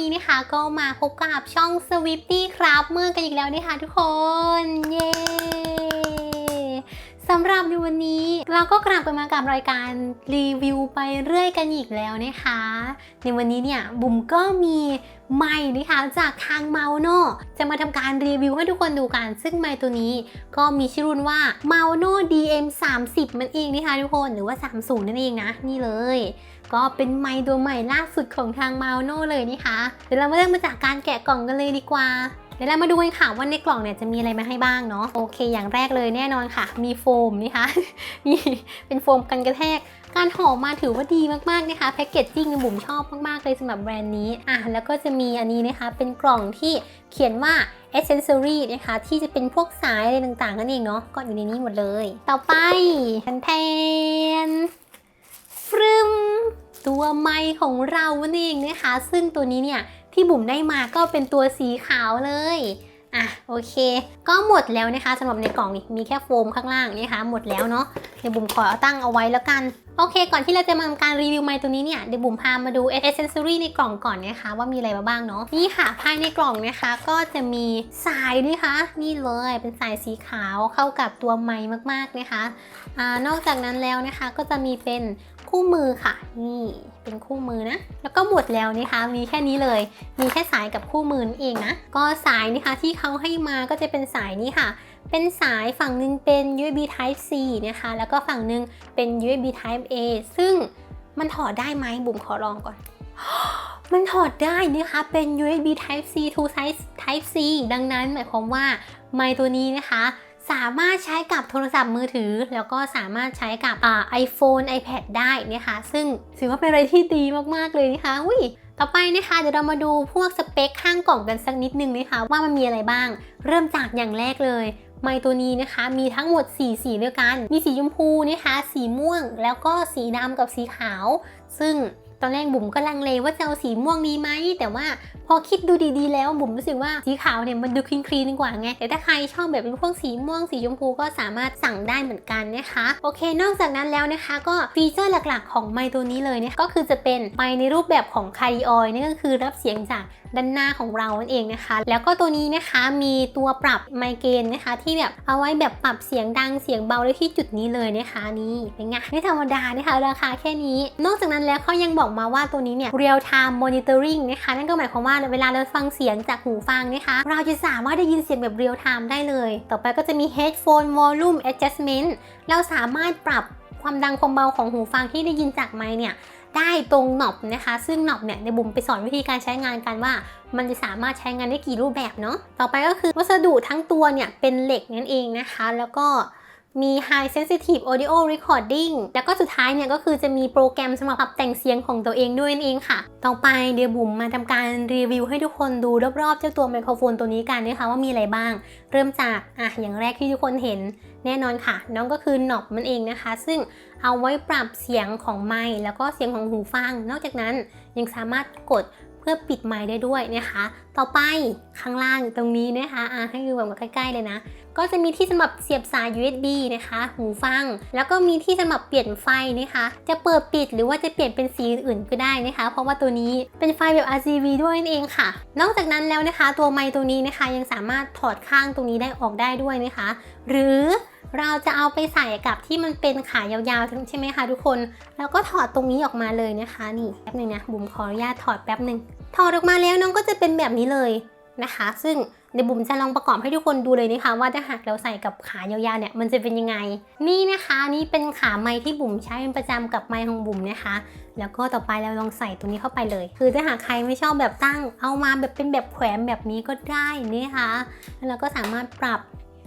ดีค่ะวันนี้นะคะก็มาพบกับช่อง Swifty ครับเมื่อกันอีกแล้วนะคะทุกคน เย้ สำหรับในวันนี้เราก็กลับกันมากับรายการรีวิวไปเรื่อยกันอีกแล้วนะคะ ในวันนี้เนี่ยบุ๋มก็มีไมค์นะคะจากทางเมาโนจะมาทำการรีวิวให้ทุกคนดูกัน ซึ่งไมค์ตัวนี้ก็มีชื่อรุ่นว่า m a n o DM 30มันเองนะคะทุกคนหรือว่า 30 นั่นเองนะ นี่เลย ก็เป็นไมค์ตัวใหม่ล่าสุดของทางเมาโนเลยนะคะเดี๋ยวเรามาเริ่มมาจากการแกะกล่องกันเลยดีกว่า ดี๋ยวเรามาดูกันค่ะว่าในกล่องเนี่ยจะมีอะไรมาให้บ้างเนาะโอเค อย่างแรกเลยแน่นอนค่ะ มีโฟมนี่คะมีเป็นโฟมกันกระแทกการห่อมาถือว่าดีมากๆนะคะแพ็กเกจจิ้งบุ๋มชอบมากๆเลยสำหรับแบรนด์นี้อะแล้วก็จะมีอันนี้นะคะ เป็นกล่องที่เขียนว่า accessory นะคะ ที่จะเป็นพวกสายอะไรต่างๆนั่นเองเนาะก็อยู่ในนี้หมดเลย ต่อไปแทนแทนฟรึมตัวไม้ของเรานั่นเองนะคะ ซึ่งตัวนี้เนี่ย ที่บุ๋มได้มาก็เป็นตัวสีขาวเลยอะโอเค ก็หมดแล้วนะคะสำหรับในกล่องนี่มีแค่โฟมข้างล่างนะคะหมดแล้วเนาะเดี๋ยวบุ๋มขอเอาตั้งเอาไว้แล้วกัน โอเค ก่อนที่เราจะมาทำการรีวิวไม้ตัวนี้เนี่ยเดี๋ยวบุ๋มพามาดูเอเซนซอรี่ในกล่องก่อนนะคะ ว่ามีอะไรมาบ้างเนาะนี่ค่ะภายในกล่องนะคะ ก็จะมีสายนะคะ นี่เลยเป็นสายสีขาวเข้ากับตัวไม้มากๆนะคะอ่านอกจากนั้นแล้วนะคะก็จะมีเป็น คู่มือค่ะ นี่เป็นคู่มือนะ แล้วก็หมดแล้วนะคะ มีแค่นี้เลย มีแค่สายกับคู่มือนเองนะ ก็สายนะคะที่เขาให้มาก็จะเป็นสายนี้ค่ะ เป็นสายฝั่งหนึ่งเป็น USB Type C นะคะ แล้วก็ฝั่งหนึ่งเป็น USB Type A ซึ่งมันถอดได้ไหมบุ๋มขอลองก่อน มันถอดได้นะคะ เป็น USB Type C to Size Type C ดังนั้นหมายความว่าไมค์ตัวนี้นะคะ สามารถใช้กับโทรศัพท์มือถือ แล้วก็สามารถใช้กับไอ่า iPhone iPad ได้นะคะซึ่งถือว่าเป็นอะไรที่ดีมากๆเลยนะคะอุ้ยต่อไปนะคะเดี๋ยวเรามาดูพวกสเปคข้างกล่องกันสักนิดนึงนะคะว่ามันมีอะไรบ้าง เริ่มจากอย่างแรกเลยไมค์ตัวนี้นะคะมีทั้งหมด 4 สีด้วยกัน มีสีชมพูนะคะ สีม่วง แล้วก็สีดำกับสีขาว ซึ่ง ตอนแรกบุ๋มก็ลังเลว่าจะเอาสีม่วงดีไหม แต่ว่าพอคิดดูดีๆแล้วบุ๋มรู้สึกว่าสีขาวเนี่ยมันดูคลีนคลีนดีกว่าไง แต่ถ้าใครชอบแบบเป็นพวกสีม่วงสีชมพูก็สามารถสั่งได้เหมือนกันนะคะ โอเค นอกจากนั้นแล้วนะคะ ก็ฟีเจอร์หลักๆ ของไมค์ตัวนี้เลยเนี่ยก็คือจะเป็นไมค์ในรูปแบบของคาริออยนั่นก็คือรับเสียงจากด้านหน้าของเรานั่นเองนะคะ แล้วก็ตัวนี้นะคะมีตัวปรับไมค์เกนนะคะ ที่แบบเอาไว้แบบปรับเสียงดังเสียงเบาได้ที่จุดนี้เลยนะคะนี่เป็นไงไม่ธรรมดานะคะราคาแค่นี้ นอกจากนั้นแล้วเขายังบอกมาว่าตัวนี้เนี่ย real time monitoring นะคะ นั่นก็หมายความว่าเวลาเราฟังเสียงจากหูฟังนะคะ เราจะสามารถได้ยินเสียงแบบ real time ได้เลย ต่อไปก็จะมี headphone volume adjustment เราสามารถปรับความดังความเบาของหูฟังที่ได้ยินจากไมค์เนี่ยได้ตรงหนอบนะคะ ซึ่งหนอบเนี่ยในบุ๋มไปสอนวิธีการใช้งานกันว่า มันจะสามารถใช้งานได้กี่รูปแบบเนาะต่อไปก็คือวัสดุทั้งตัวเนี่ยเป็นเหล็กนั่นเองนะคะ แล้วก็ มี High Sensitive Audio Recording แล้วก็สุดท้ายเนี่ยก็คือจะมีโปรแกรมสำหรับปรับแต่งเสียงของตัวเองด้วยนั่นเองค่ะ ต่อไปเดี๋ยวบุ๋มมาทำการรีวิวให้ทุกคนดูรอบๆ เจ้าตัวไมโครโฟนตัวนี้กันนะคะว่ามีอะไรบ้าง เริ่มจากอะอย่างแรกที่ทุกคนเห็นแน่นอนค่ะ น้องก็คือหนอบมันเองนะคะ ซึ่งเอาไว้ปรับเสียงของไมค์แล้วก็เสียงของหูฟัง นอกจากนั้นยังสามารถกด เพื่อปิดไมค์ได้ด้วยนะคะ ต่อไปข้างล่างตรงนี้นะคะอะให้ดูแบบใกล้ๆเลยนะ ก็จะมีที่สำหรับเสียบสาย USB นะคะ หูฟัง แล้วก็มีที่สำหรับเปลี่ยนไฟนะคะ จะเปิดปิดหรือว่าจะเปลี่ยนเป็นสีอื่นก็ได้นะคะ เพราะว่าตัวนี้เป็นไฟแบบ RGB ด้วยนั่นเองค่ะ นอกจากนั้นแล้วนะคะ ตัวไมค์ตัวนี้นะคะยังสามารถถอดข้างตรงนี้ได้ออกได้ด้วยนะคะ หรือ เราจะเอาไปใส่กับที่มันเป็นขายาวๆใช่ไหมคะทุกคน แล้วก็ถอดตรงนี้ออกมาเลยนะคะนี่แป๊บหนึงนะบุ๋มขออนุญาตถอดแป๊บหนึ่งถอดออกมาแล้วน้องก็จะเป็นแบบนี้เลยนะคะ ซึ่งเดี๋ยวบุ๋มจะลองประกอบให้ทุกคนดูเลยนะคะ ว่าถ้าหากเราใส่กับขายาวๆเนี่ยมันจะเป็นยังไง นี่นะคะนี่เป็นขาไม้ที่บุ๋มใช้เป็นประจำกับไม้ของบุ๋มนะคะ แล้วก็ต่อไปเราลองใส่ตรงนี้เข้าไปเลย คือถ้าหากใครไม่ชอบแบบตั้ง เอามาแบบเป็นแบบแขวนแบบนี้ก็ได้นะคะแล้วเราก็สามารถปรับ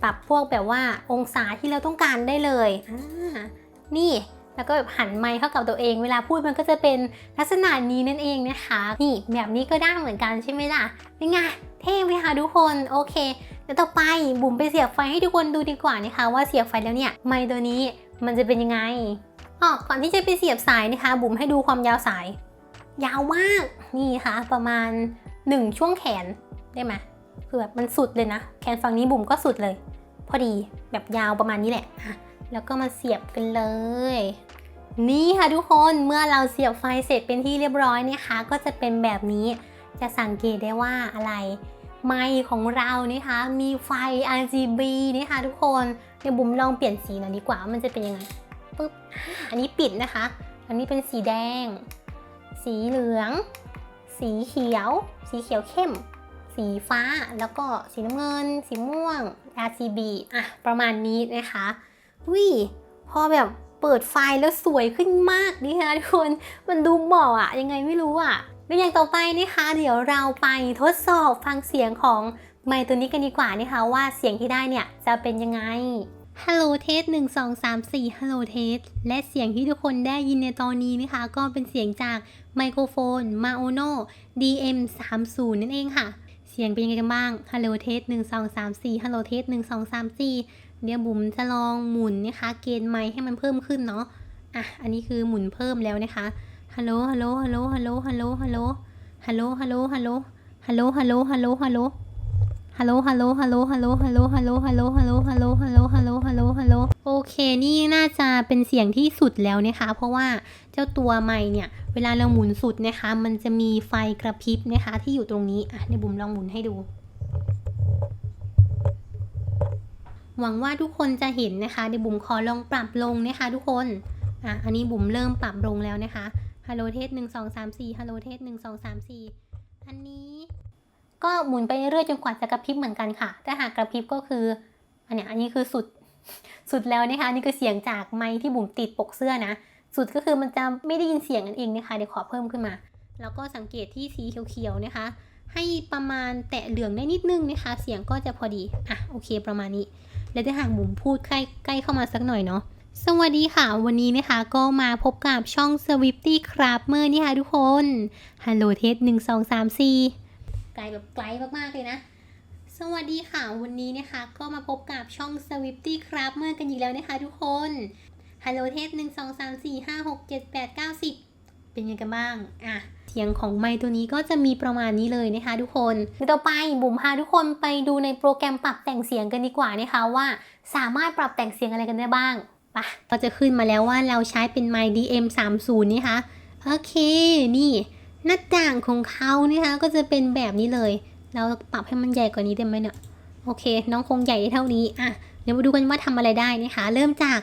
ปรับพวกแบบว่าองศาที่เราต้องการได้เลยอ่านี่แล้วก็แบบหันไมค์เข้ากับตัวเอง เวลาพูดมันก็จะเป็นลักษณะนี้นั่นเองนะคะ นี่แบบนี้ก็ได้เหมือนกันใช่ไหมล่ะเป็นไงเท่ไหมคะทุกคนโอเคเดี๋ยวต่อไปบุ๋มไปเสียบไฟให้ทุกคนดูดีกว่านะคะ ว่าเสียบไฟแล้วเนี่ยไมค์ตัวนี้มันจะเป็นยังไงอ๋อก่อนที่จะไปเสียบสายนะคะ บุ๋มให้ดูความยาวสาย ยาวมากนี่ค่ะประมาณ 1 ช่วงแขนได้ไหมคือแบบมันสุดเลยนะ แขนฝั่งนี้บุ๋มก็สุดเลย พอดีแบบยาวประมาณนี้แหละอะแล้วก็มาเสียบกันเลย นี่ค่ะทุกคนเมื่อเราเสียบไฟเสร็จเป็นที่เรียบร้อยนะคะ ก็จะเป็นแบบนี้จะสังเกตได้ว่าอะไรไมค์ของเรานะคะมีไฟ RGB นะคะทุกคนเดี๋ยวบุ๋มลองเปลี่ยนสีหน่อยดีกว่าว่ามันจะเป็นยังไงปึ๊บอันนี้ปิดนะคะ อันนี้เป็นสีแดง สีเหลือง สีเขียว สีเขียวเข้ม สีฟ้าแล้วก็สีน้ำเงิน สีม่วง RGB อะ ประมาณนี้นะคะวิพอแบบเปิดไฟแล้วสวยขึ้นมากนี่คะทุกคน มันดูเหมาะอะยังไงไม่รู้อะแล้วอย่างต่อไปนะคะ เดี๋ยวเราไปทดสอบฟังเสียงของไมค์ตัวนี้กันดีกว่านะคะว่าเสียงที่ได้เนี่ยจะเป็นยังไง Hello Test 1 2 3 4 Hello Test และเสียงที่ทุกคนได้ยินในตอนนี้นะคะ ก็เป็นเสียงจากไมโครโฟน Maono DM 3 0 นั่นเองค่ะ เสียงเป็นยังไงกันบ้าง ฮัลโหลเทสหนึ่งสองสามสี่ฮัลโหลเทสหนึ่งสองสามสี่เดี๋ยวบุ๋มจะลองหมุนนะคะ เกณฑ์ไม้ให้มันเพิ่มขึ้นเนาะ อะ อันนี้คือหมุนเพิ่มแล้วนะคะ ฮัลโหล ฮัลโหล ฮัลโหล ฮัลโหล ฮัลโหล ฮัลโหล ฮัลโหล ฮัลโหล ฮัลโหล ฮัลโหล ฮัลโหล ฮัลโหล ฮัลโหล ฮัลโหล ฮัลโหล ฮัลโหล ฮัลโหล ฮัลโหล ฮัลโหล ฮัลโหล ฮัลโหล ฮัลโหล ฮัลโหล ฮัลโหล ฮัลโหล โอเค นี่น่าจะเป็นเสียงที่สุดแล้วนะคะ เพราะว่าเจ้าตัวไมค์เนี่ย เวลาเราหมุนสุดนะคะ มันจะมีไฟกระพริบนะคะ ที่อยู่ตรงนี้ อะเดี๋ยวบุ๋มลองหมุนให้ดู หวังว่าทุกคนจะเห็นนะคะเดี๋ยวบุ๋มขอลองปรับลงนะคะ ทุกคน อะ อันนี้บุ๋มเริ่มปรับลงแล้วนะคะ ฮัลโหลเทสหนึ่งสองสามสี่ฮัลโหลเทสหนึ่งสองสามสี่อันนี้ ก็หมุนไปเรื่อยจนกว่าจะกระพริบเหมือนกันค่ะ ถ้าหากกระพริบก็คือ อันเนี้ยอันนี้คือสุดสุดแล้วนะคะอันนี่คือเสียงจากไมค์ที่บุ๋มติดปกเสื้อนะ สุดก็คือมันจะไม่ได้ยินเสียงนั่นเองนะคะเดี๋ยวขอเพิ่มขึ้นมา แล้วก็สังเกตที่สีเขียวๆนะคะ ให้ประมาณแตะเหลืองได้นิดนึงนะคะ เสียงก็จะพอดีอะโอเคประมาณนี้ แล้วถ้าหากบุ๋มพูดใกล้ใกล้เข้ามาสักหน่อยเนาะสวัสดีค่ะ วันนี้นะคะก็มาพบกับช่อง Swifty c r a f t เมอร์นี่ค่ะทุกคนฮัลโหลเทสหนึ่งสองสามสี่ ไกลแบบไกลมากๆเลยนะ สวัสดีค่ะวันนี้นะคะ ก็มาพบกับช่อง Swifty c r a f t เมอร์กันอีกแล้วนะคะทุกคนฮัลโหลเทสหนึ่งสองสามสี่ห้าหกเจ็ดแปดเก้าสิบเป็นยังไงกันบ้างอะเสียงของไมค์ตัวนี้ก็จะมีประมาณนี้เลยนะคะทุกคนต่อไปบุ๋มพาทุกคนไปดูในโปรแกรมปรับแต่งเสียงกันดีกว่านะคะว่า สามารถปรับแต่งเสียงอะไรกันได้บ้างปะก็จะขึ้นมาแล้วว่าเราใช้เป็นไมค์ DM 3 0นี่คะโอเค นี่ หน้าต่างของเขานะคะก็จะเป็นแบบนี้เลย เราปรับให้มันใหญ่กว่านี้ได้ไหมเนี่ยโอเค น้องคงใหญ่ได้เท่านี้อะเดี๋ยวมาดูกันว่าทำอะไรได้นะคะ เริ่มจาก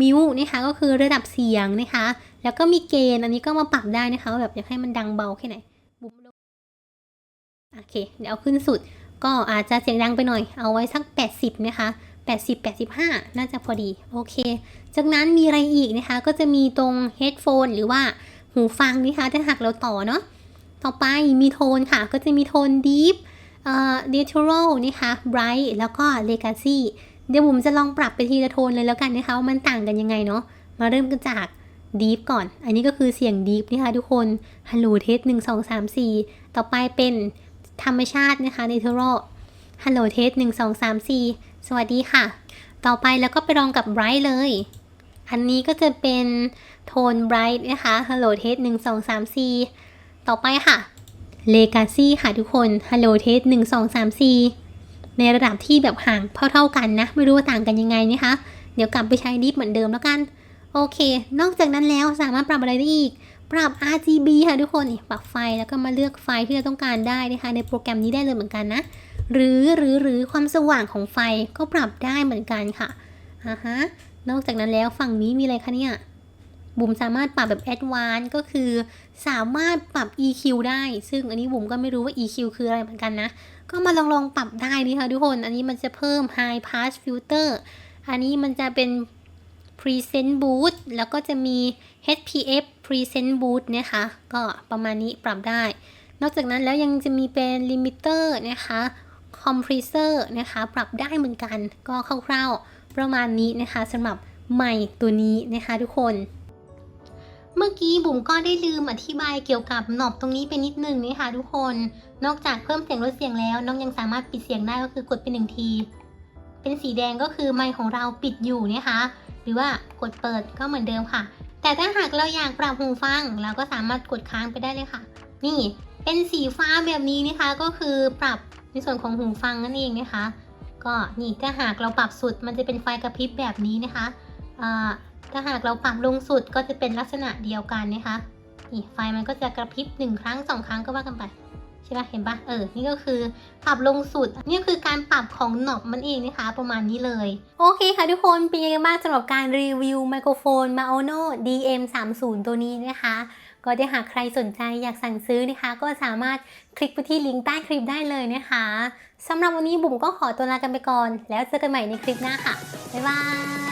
มิวนะคะก็คือระดับเสียงนะคะ แล้วก็มีเกณฑ์อันนี้ก็มาปรับได้นะคะแบบอยากให้มันดังเบาแค่ไหนบุ๋มลงโอเค เดี๋ยวเอาขึ้นสุด ก็อาจจะเสียงดังไปหน่อย เอาไว้สัก 80 นะคะ 80 85 น่าจะพอดี โอเค จากนั้นมีอะไรอีกนะคะ ก็จะมีตรง headphone หรือว่า หูฟังนะคะถ้าหากเราต่อเนาะต่อไปมีโทนค่ะ ก็จะมีโทน deep เอ่อ natural นะคะ bright แล้วก็ legacy เดี๋ยวผมจะลองปรับไปทีละโทนเลยแล้วกันนะคะว่ามันต่างกันยังไงเนาะมาเริ่มกันจาก deep ก่อน อันนี้ก็คือเสียง deep นะคะทุกคน hello test 1 2 3 4ต่อไปเป็นธรรมชาตินะคะ natural hello test 1 2 3 4สวัสดีค่ะ ต่อไปแล้วก็ไปลองกับ bright เลย อันนี้ก็จะเป็นโทน bright นะคะ hello test 1 2 3 4 ต่อไปค่ะ legacy ค่ะทุกคน hello test 1 2 3 4 ในระดับที่แบบห่างเท่าๆกันนะ ไม่รู้ว่าต่างกันยังไงนะคะ เดี๋ยวกลับไปใช้ดิฟเหมือนเดิมแล้วกัน โอเค นอกจากนั้นแล้วสามารถปรับอะไรได้อีก ปรับ RGB ค่ะทุกคนปรับไฟแล้วก็มาเลือกไฟที่เราต้องการได้นะคะ ในโปรแกรมนี้ได้เลยเหมือนกันนะ หรือหรือหรือความสว่างของไฟก็ปรับได้เหมือนกันค่ะอ่าฮะ นอกจากนั้นแล้วฝั่งนี้มีอะไรคะเนี่ย บุ๋มสามารถปรับแบบ Advanced ก็คือสามารถปรับ EQ ได้ ซึ่งอันนี้บุ๋มก็ไม่รู้ว่า EQ คืออะไรเหมือนกันนะ ก็มาลองลองปรับได้นี่ค่ะทุกคน อันนี้มันจะเพิ่ม High Pass Filter อันนี้มันจะเป็น Present Boost แล้วก็จะมี HPF Present Boost นะคะ ก็ประมาณนี้ปรับได้ นอกจากนั้นแล้วยังจะมีเป็น Limiter นะคะ Compressor นะคะ ปรับได้เหมือนกัน ก็คร่าวๆ ประมาณนี้นะคะสำหรับใหม่ตัวนี้นะคะทุกคน เมื่อกี้บุ๋มก็ได้ลืมอธิบายเกี่ยวกับหนอบตรงนี้ไปนิดนึงนะคะทุกคน นอกจากเพิ่มเสียงลดเสียงแล้วน้องยังสามารถปิดเสียงได้ก็คือกดเป็นหนึ่งที เป็นสีแดงก็คือไมค์ของเราปิดอยู่นะคะ หรือว่ากดเปิดก็เหมือนเดิมค่ะ แต่ถ้าหากเราอยากปรับหูฟังเราก็สามารถกดค้างไปได้เลยค่ะ นี่เป็นสีฟ้าแบบนี้นะคะก็คือปรับในส่วนของหูฟังนั่นเองนะคะ ก็นี่ถ้าหากเราปรับสุดมันจะเป็นไฟกระพริบแบบนี้นะคะถ้าหากเราปรับลงสุดก็จะเป็นลักษณะเดียวกันนะคะนี่ไฟมันก็จะกระพริบหนึ่งครั้งสองครั้งก็ว่ากันไปใช่ปะเห็นปะเออ นี่ก็คือปรับลงสุด นี่คือการปรับของหนอบมันเองนะคะ ประมาณนี้เลย โอเคค่ะทุกคน เป็นยังไงบ้างสำหรับการรีวิวไมโครโฟน Maono DM30 ตัวนี้นะคะ ก็ถ้าหากใครสนใจอยากสั่งซื้อนะคะ ก็สามารถคลิกไปที่ลิงก์ใต้คลิปได้เลยนะคะ สำหรับวันนี้บุ๋มก็ขอตัวลากันไปก่อน แล้วเจอกันใหม่ในคลิปหน้าค่ะ บ๊ายบาย